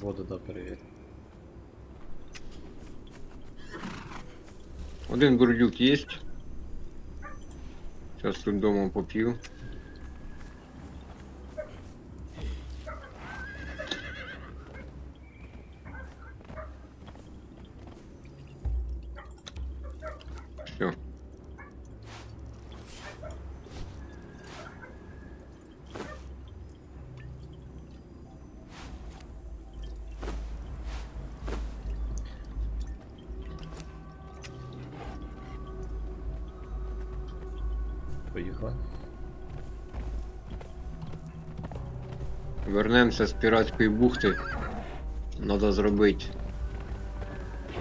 Воду да перевір. Один бурдюк есть. Сейчас тут дома попью. Вернемося з піратської бухти. Надо зробити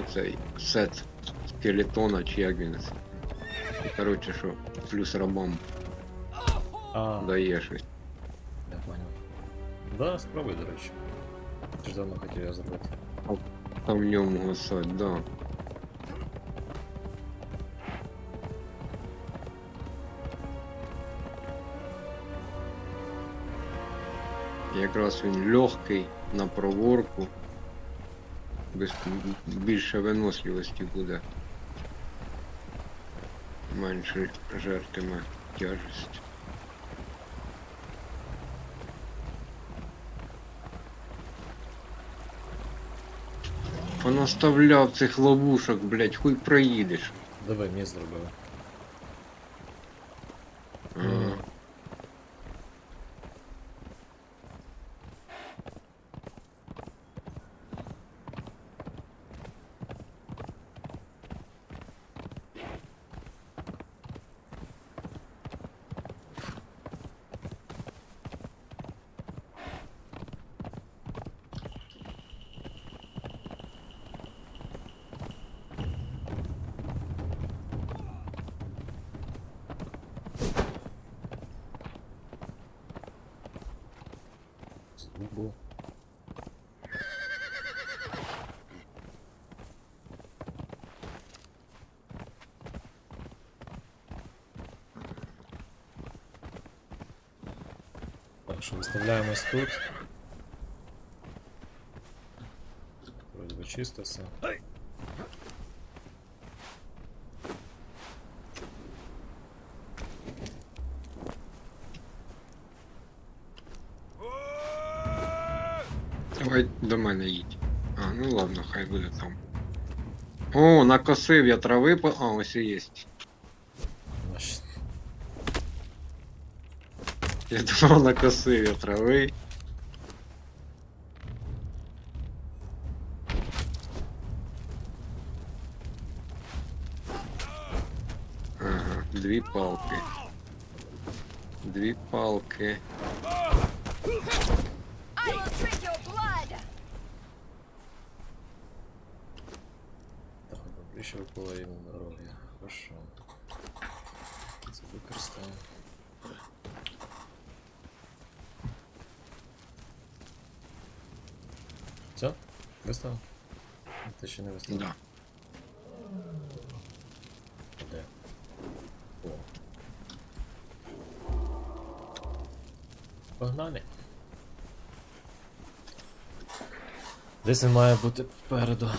оцей сет скелетона чи як він. І, Коротше, що плюс рабам А, дає щось. я понял. Да, спробуй, до речі. Ти давно хотів я зробити. Там в ньому гасать, да. Якраз він легкий на проворку. Без, більше виносливості буде. Менше жертиме тяжесть. Понаставляв цих ловушок, блять, хуй проїдеш. Давай, мені зробили. Звук був. Так що виставляємось тут. Вроде би чисто все. А, ну ладно, хай буде там. О, накосив я трави по. А, ось і є. Наш- Я думав, накосив я трави. Ага, дві палки. Дві палки. Ближче половину дороги. Хорошо. Використаємо. Все? Виставив? Ти ще не виставив? Да. Де? О. Погнали. Десь він має бути попереду.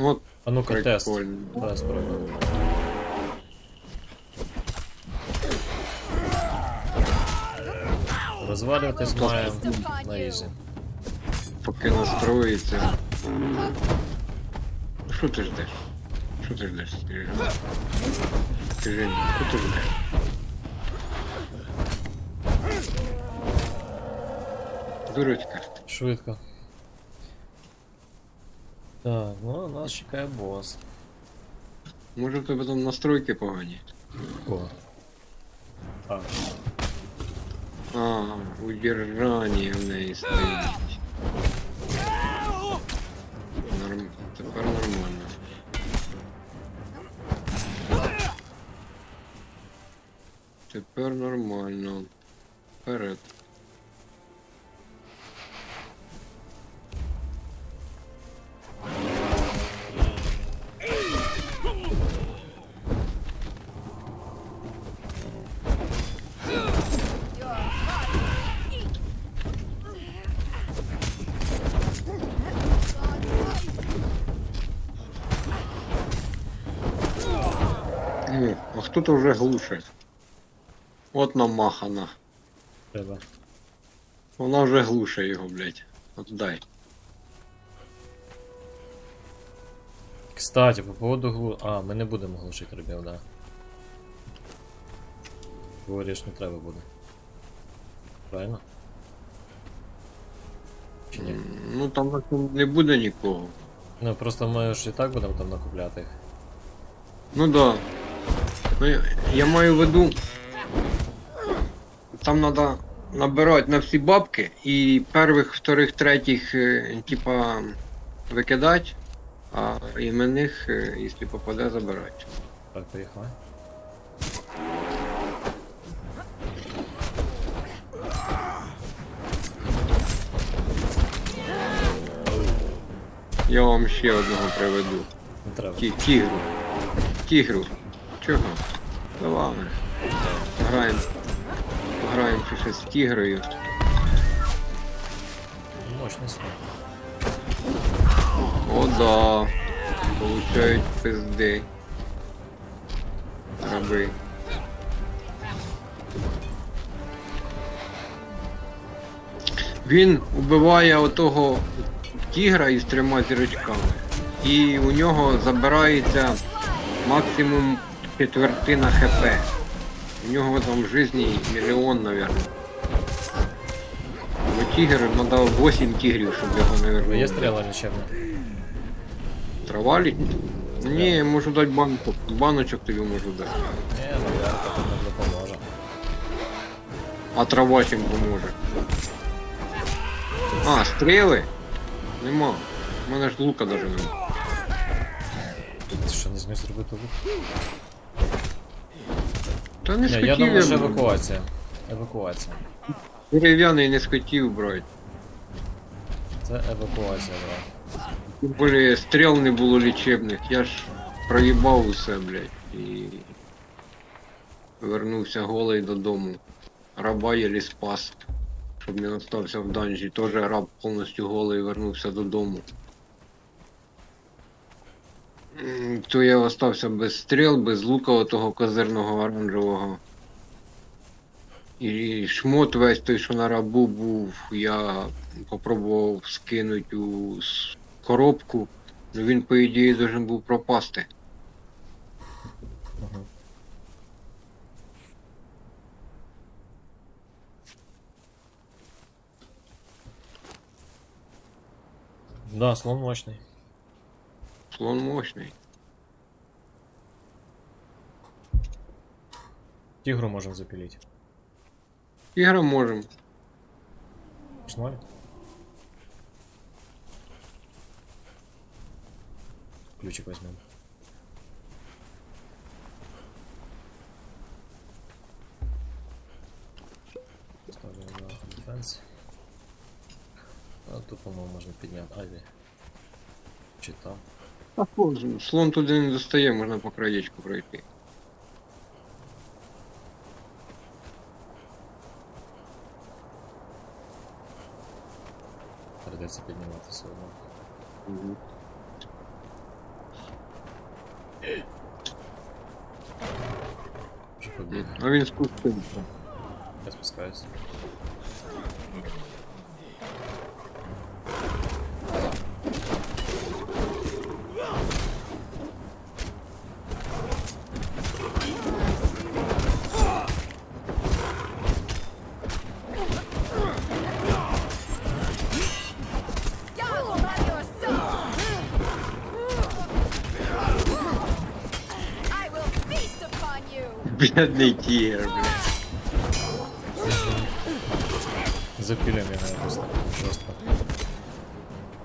От А ну-ка тест. Давай спробуємо. Розвалюватись маємо на ізі. Поки настроїться. Що ти ждеш? Що ти ждеш? Скажи. Скажи мені, що ти ждеш? Дурочка. Швидко. Так, ну нас чекає бос. Може в тебе там настройки погані? О. А, А, удержання в неї стоїть. Норм... Тепер нормально. Тепер нормально. Вперед. Глуше. От намахана. Треба. Вона вже глуше його, блядь. От дай. Кстати, по поводу глу... А, ми не будемо глушити ребят, да. Говориш, не треба буде. Правильно? Чи ні? Ну там не буде нікого. Ну просто ми ж і так будемо там накупляти їх. Ну да. Ну, я, маю в виду. Там треба набирати на всі бабки і перших, вторих, третіх, е, типа, викидати, а іменних, е, якщо попаде, забирати. Так, поїхали. Я вам ще одного приведу. Не треба. Ті, тігру. Тігру. Чого? Давай. Граємо. Граємо щось з тігрою. Мощний слон. О, да. Получають пизди. Раби. Він убиває отого тігра із трьома зірочками. І у нього забирається максимум четвертина хп. У нього там в житті мільйон, мабуть. Бо тігр надав 8 тігрів, щоб його вернули. є стріла лічебна? Травалі? Ні, можу дати банку. Баночок тобі можу дати. Ні, ну я тут не допоможе. А трава чим поможе. А, стріли? Нема. У мене ж лука навіть нема. Ти що, не зміг зробити лук? Та не схотів я думаю, я що евакуація. Евакуація. Дерев'яний не схотів брати. Це евакуація, да. Тим більше стріл не було лічебних. Я ж проїбав усе, блядь. І вернувся голий додому. Раба єлі спас. Щоб не остався в данжі. Теж раб повністю голий вернувся додому. То я остався без стріл, без лука того козирного оранжевого. І шмот весь той, що на рабу був, я попробував скинути у коробку, але він, по ідеї, должен був пропасти. Да, слон мощный. Слон мощний. Тигру можем запилить. Ігра можемо. Пошли? Ключик возьмем. Ставим на дефенс. А тут, по-моему, можно поднять. Ави. Читал. Слон туди не достає, можна по краєчку пройти. Придется подниматься все равно. Уже победа. А він спустився. Я спускаюсь. You! Бідний тігр, блядь. Запилим его просто жестко.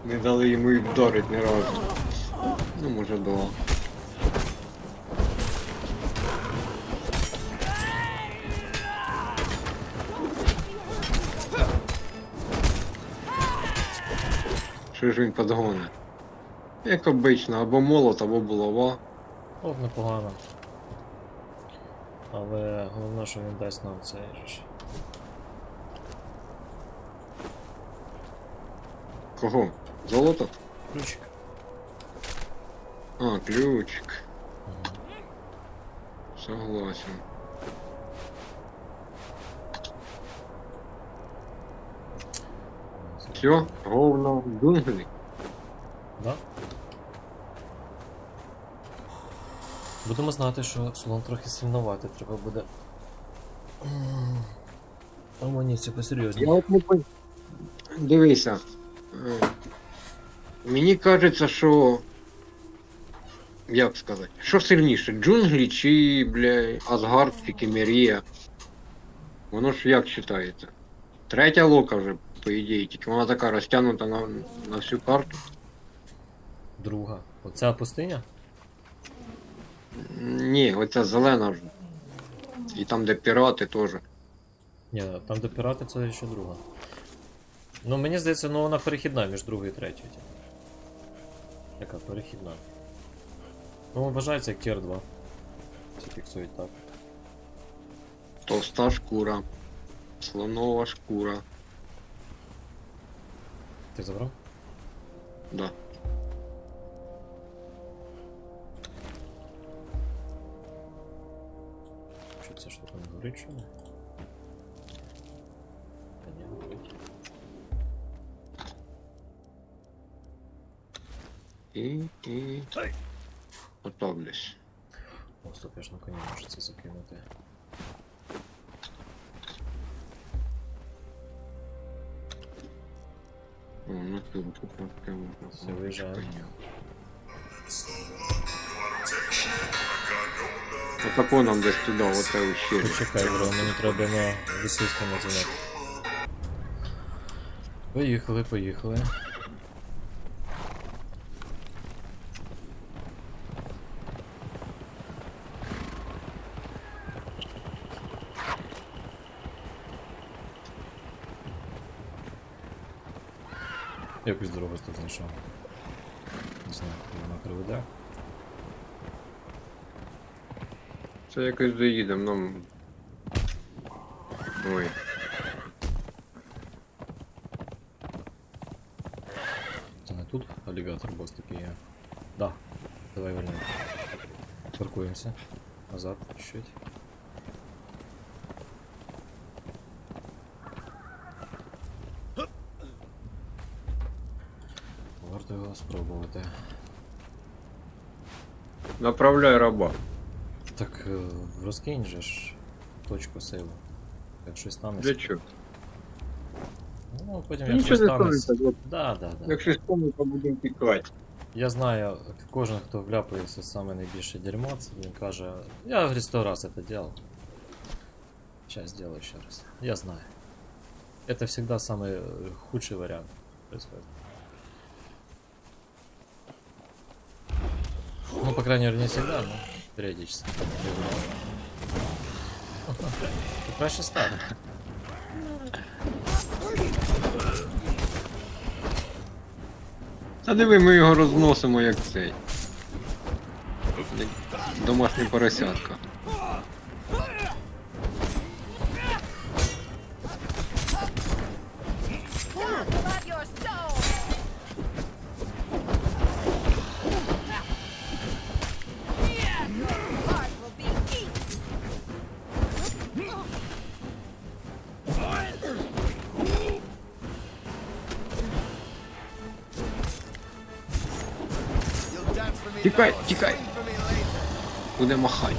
Не дали йому і вдарить ні разу. Ну, може, два. Що ж він подгоне? Як обично, або молот, або булава. От непогано. Але головне, що він дасть нам цей ж. Кого? Золото? Ключик. А, ключик. Ага. Согласен. Все, ровно в джунглі. Да? Будемо знати, що слон трохи сильноватий, треба буде. Амуніцію посерйозніше. Я от не пон... Дивися. е, Мені кажеться, що. Як сказати? Що сильніше? Джунглі чи, бля, Асгард чи Кемерія? Воно ж як читається? Третя лока вже, по ідеї, тільки вона така розтягнута на, на всю карту. Друга. Оця пустиня? Ні, оця зелена вже. І там, де пірати теж. Ні, там де пірати це ще друга. Ну мені здається, ну вона перехідна між другою і третьою. типу. Яка перехідна. Ну, вважається як тір 2. Це фіксують так. Товста шкура. Слонова шкура. Ти забрав? Да. ця штука не горить, що ли? Та ні, горить. І. і. Готовлюсь. О, стоп, я ж на коні можу це закинути. О, ну тут тут от прямо. Все, виїжджаємо. Отако нам десь туди, оте ущелье. Почекай, бро, мені треба на лісисту надзвонити. Поїхали, поїхали. Якусь дорогу тут знайшов. Не знаю, куди вона приведе. Це якось доїдемо, нам. Ой. Це не тут алігатор бос такий є. Да. Давай вернемо. Паркуємося. Назад, чуть. Варто його спробувати. Направляй раба. Так е, розкинь же ж точку сейву. Як щось станеться. Для чого? Ну, потім Та як щось Нічого не станеться. станеться. от Да, да, да. Якщо спомню, то будемо тікати. Я знаю, кожен, хто вляпається в саме найбільше дерьмо, це він каже, я говорит, сто раз это делал. Сейчас сделаю еще раз. Я знаю. Это всегда самый э, худший вариант происходит. Ну, по крайней мере, не всегда, но периодически. Краще стане. Та диви, ми його розносимо як цей. Як домашнє поросятка. Тікай, тікай. будемо махати.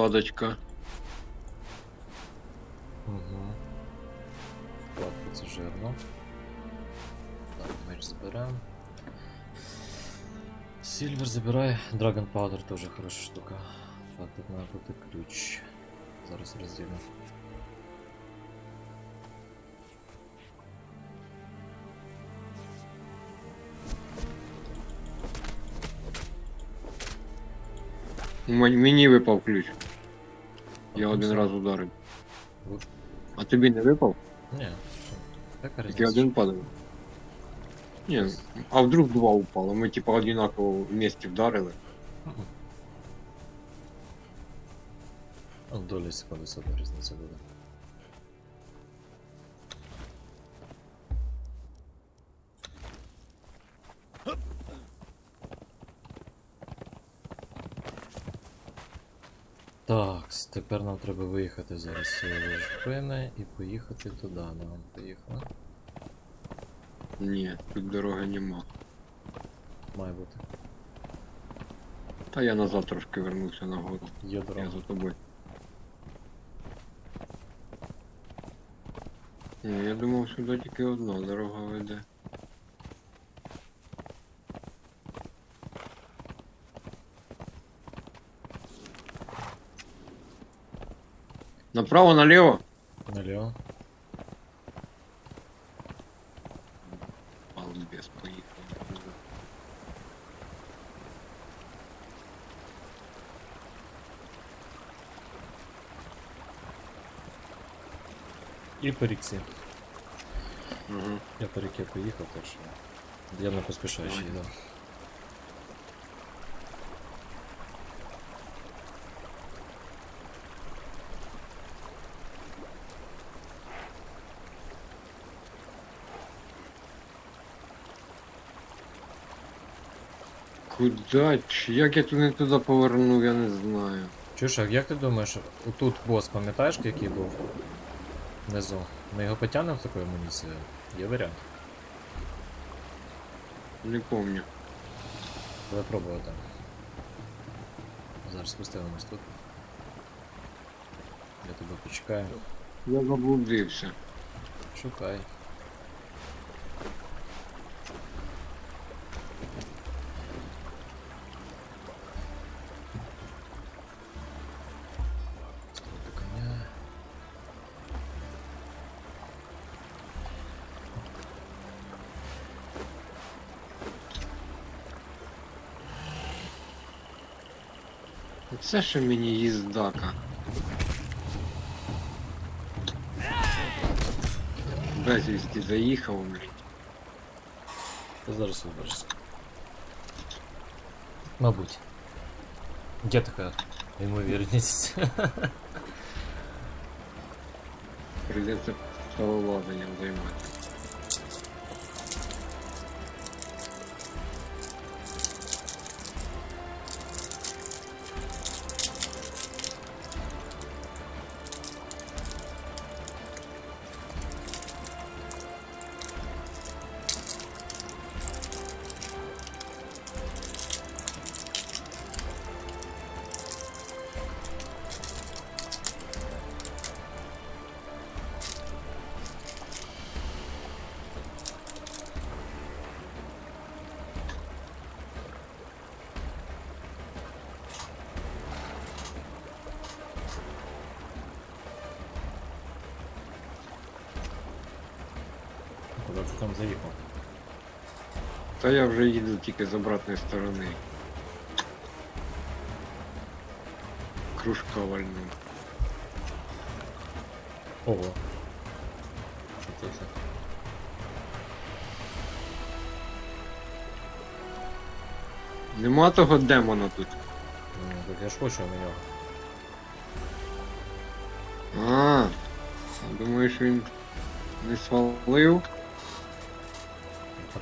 вкладочка. Угу. Так, одно. Меч забираємо. Сильвер забирай. Драгон Powder тоже хорошая штука. Так, тут надо буде ключ. Зараз разделим. Мини выпал ключ. Я Ну, один все. раз ударив. От. А тобі не випав? Ні. Яка Тільки різниця? один падав. Ні, а вдруг два упало. Ми типа одинаково вместе вдарили. Мгм. А в долі секунди все одно різниця буде. Так, тепер нам треба виїхати зараз з цієї і поїхати туди. Нам поїхали. Ні, тут дороги нема. Має бути. Та я назад трошки вернувся нагору. Є Я за тобою. Ні, я думав, сюди тільки одна дорога веде. Направо, наліво? Наліво. Балбес поїхав. І по ріксі. Угу. Я по ріки поїхав, так що я не поспішаю Куда? Як я тут не туди повернув, я не знаю. Чуєш, а як ти думаєш, отут бос, пам'ятаєш, який був внизу? Ми його потягнемо з такою амуніцією? Є варіант. Не помню. Давай пробувати. Зараз спустимось тут. Я тебе почекаю. Я заблудився. Шукай. Це ще мені їздака. Безвісті заїхав, блін. Ти зараз виберешся. Мабуть. Є така ймовірність. Прийдеться столовладенням займатися. Ти там заїхав? Та я вже їду тільки з обратної сторони. Кружка вальну. Ого. Що це все? Нема того демона тут. Ну, так я ж хочу на нього. А, думаєш він не свалив?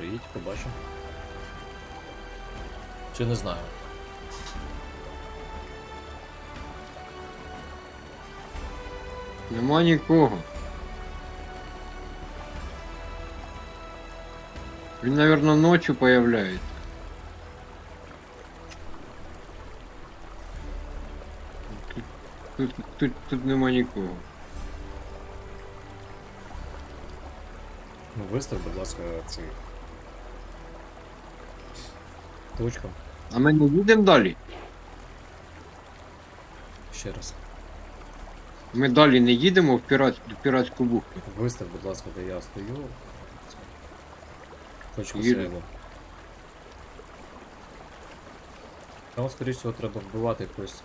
Приїдь, побачимо. Чи не знаю. Нема нікого. Він, наверное, ночью появляється. Тут, тут, тут, тут нема нікого. Ну вистав, будь ласка, цей. Точку. А ми не їдемо далі. Ще раз. Ми далі не їдемо в пірат, в піратську бухту. Вистав, будь ласка, де я стою. Точку Їду. сейву. Там, скоріше всього, треба вбивати якогось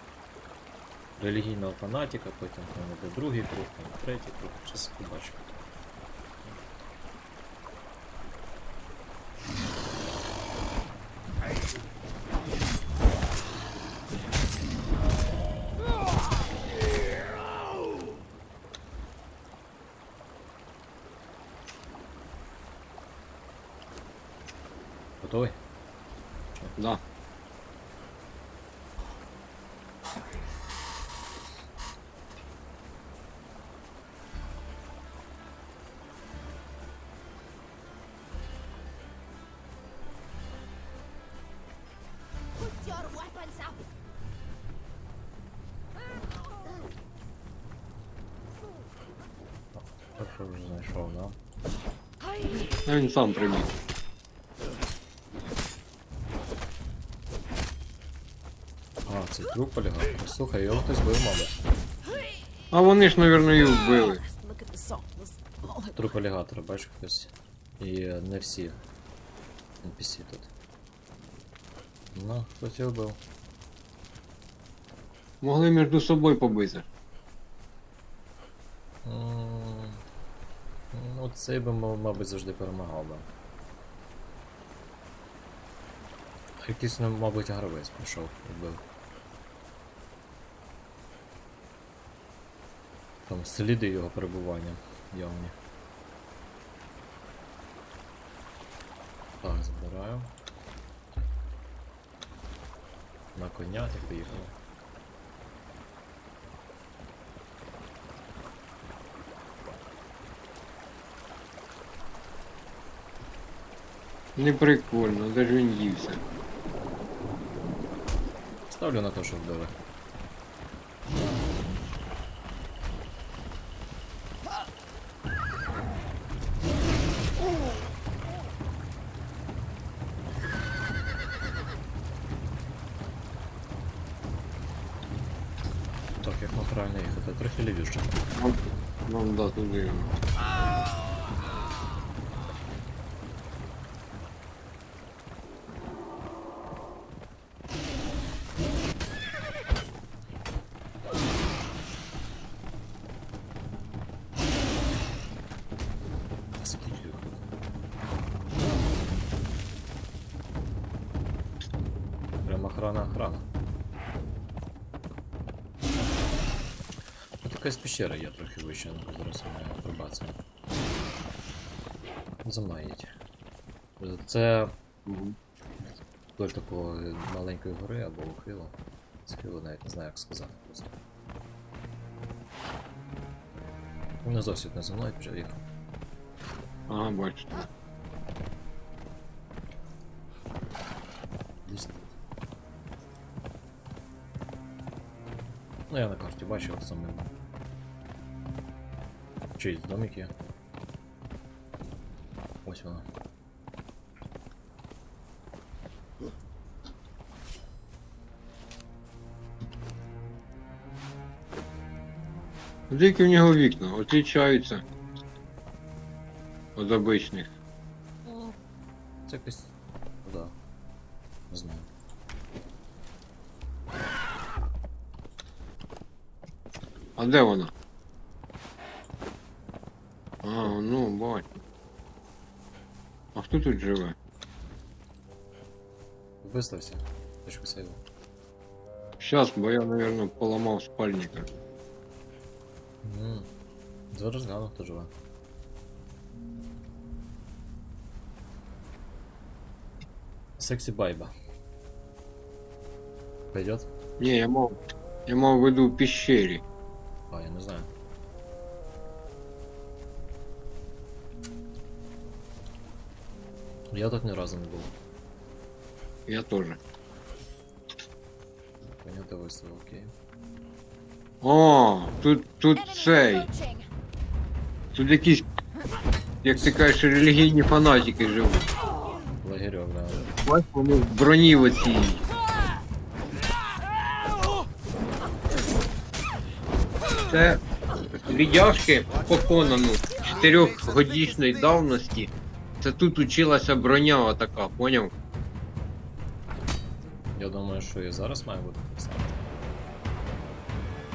релігійного фанатика, потім там буде другий круг, там третій круг, зараз побачимо. Готовий? Да. Так що вже знайшов, да? А він сам прибіг. Труп полягав. Слухай, його хтось бив, мабуть. А вони ж, мабуть, і вбили. Труп алігатора, бачиш хтось. І не всі NPC тут. Ну, хтось його бив. Могли між собою побити. М, Ну, цей би, мав- мабуть, завжди перемагав би. Якийсь, ну, мабуть, гравець прийшов і вбив. Там сліди його перебування явні. Так, збираю. На коня і поїхали. Не прикольно, де ж він дівся. Ставлю на те, що вбили. Так, як нам правильно їхати? Трохи лівіше. Нам да, туди. Тут пещера є трохи вище, ну зараз має пробація. За мною їдь. Це вдоль такої маленької гори або ухилу. Схилу навіть не знаю як сказати просто. Не зовсім не за мною вже їхав. Ага, бачите. Десь. Ну я на карті бачив саме. Чиїсь домик є. Ось вона. Тільки в нього вікна отлічаються від обичних. Це якось. Да. Не знаю. А де вона? Хто тут живе? Вистався. Точку сейву. Щас, бо я, наверное, поламав спальника. Ммм. Зараз гляну, хто живе. Сексі байба. Пойдет? Не, я мав. Я мав в виду в пещері. А, я не знаю. Я тут ні разу не був. Я теж. Понятно виставив, окей. О, тут, тут цей. Тут якісь, як ти кажеш, релігійні фанатики живуть. Лагерьок, да. Бачиш, вони в броні в оцій. Це віддяжки по Конану 4-годічної давності. Це тут училася броня отака, поняв? Я думаю, що і зараз має бути так само.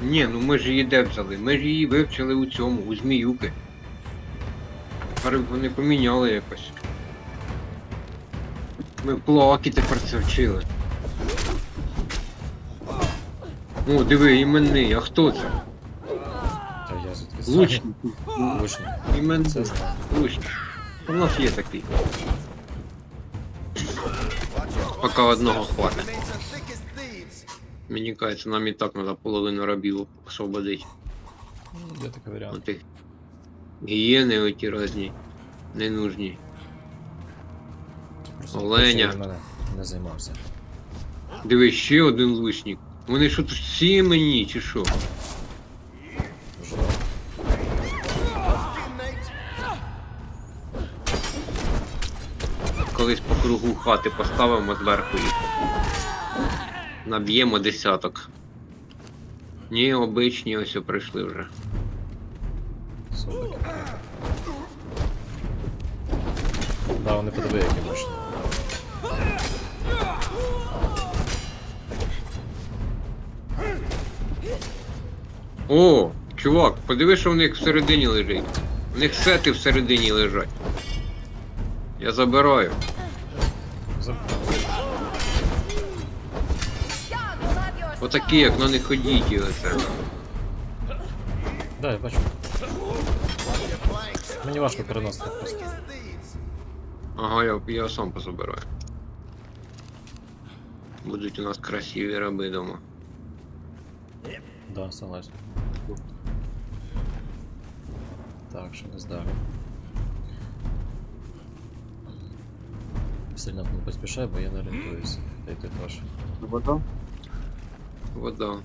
Ні, ну ми ж її де взяли? Ми ж її вивчили у цьому, у зміюки. Тепер вони поміняли якось. Ми в плакі тепер це вчили. О, диви, іменний, а хто це? Та я звідки знаю. Лучник. Лучник. Іменний. Це знаю. Лучник. У нас є такий. Поки одного хватить. Мені кажеться, нам і так треба половину рабів освободити. Ну, Є такий варіант. Оти гієни оті різні. Ненужні. Просто Оленя. мене не займався. Диви, ще один лучник. Вони що тут всі мені, чи що? Колись по кругу хати поставимо зверху їх. Наб'ємо десяток. Ні, обичні ось прийшли вже. собаки. Да, вони подиви, які мощні. О, чувак, подиви, що в них всередині лежить. У них сети всередині лежать. Я забираю. Отакі, як на них ходіть оце. Да, я бачу. Мені важко переносити просто. Ага, я, я сам позабираю. Будуть у нас красиві раби дома. Да, согласен. Так, що не далі. Сильно не поспішай, бо я не орієнтуюся. Та й ти теж. Вода? Вода.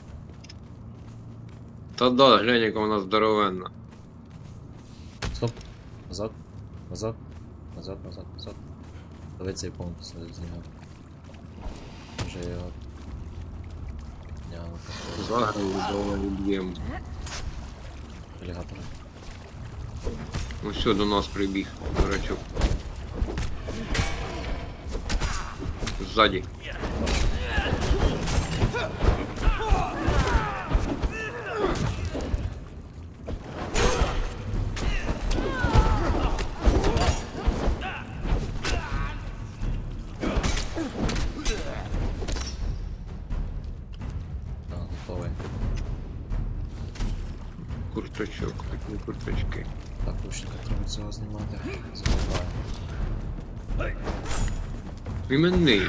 Та да, глянь, яка вона здоровенна. Стоп. Назад. Назад. Назад, назад, назад. Давай цей пункт знімемо. Вже його. Підняли. Заграю довго б'ємо. Алігатора. Ось сюди до нас прибіг, дурачок. А, готовий. Курточок, такі курточки. Так, лучника треба цього знімати. Забуваємо. Іменний.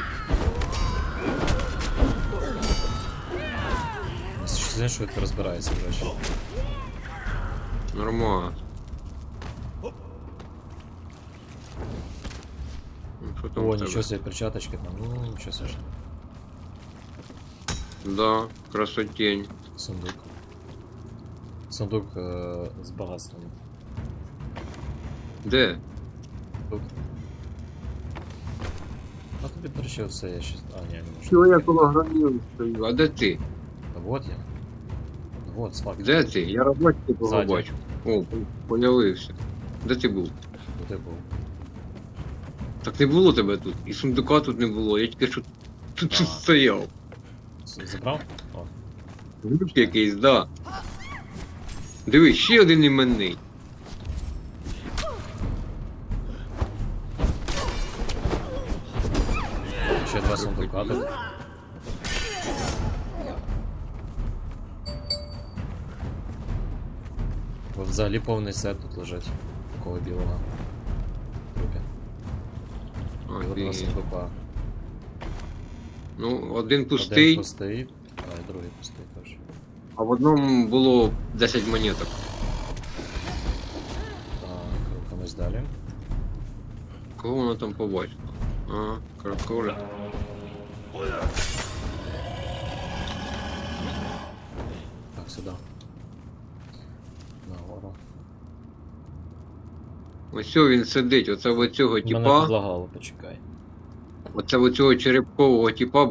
Він швидко розбирається, до речі. Нормально. Ну, Що там О, в тебе? нічого себе, перчаточки там. Ну, нічого себе. Да, красотень. Сундук. Сундук е, з багатством. Де? Тут. Оце я ще. А, ні, не можу. Чого я коло гранів стою? А де ти? Та вот я. Вот, смак. Де ти? Я роботи того Ззаді. бачу. О, появився. Де ти був? Де був? Так не було тебе тут. І сундука тут не було. Я тільки що тут, тут А. стояв. З- Забрав? О, Глюк якийсь, да. Диви, ще один іменний. ще два сундука тут. От взагалі повний сет тут лежить. Такого білого. Трупі. Біло два Офігеть. сундука. Ну, один Один пустий, пустий, а і другий пустий теж. а в одному було 10 монеток. Так, рухаємось далі. Кого воно там побачило? Ага, кракура. Так, сюди. Нагору. Ось він сидить, оце в цього Мене типа, підлагало, почекай. оце в цього черепкового типа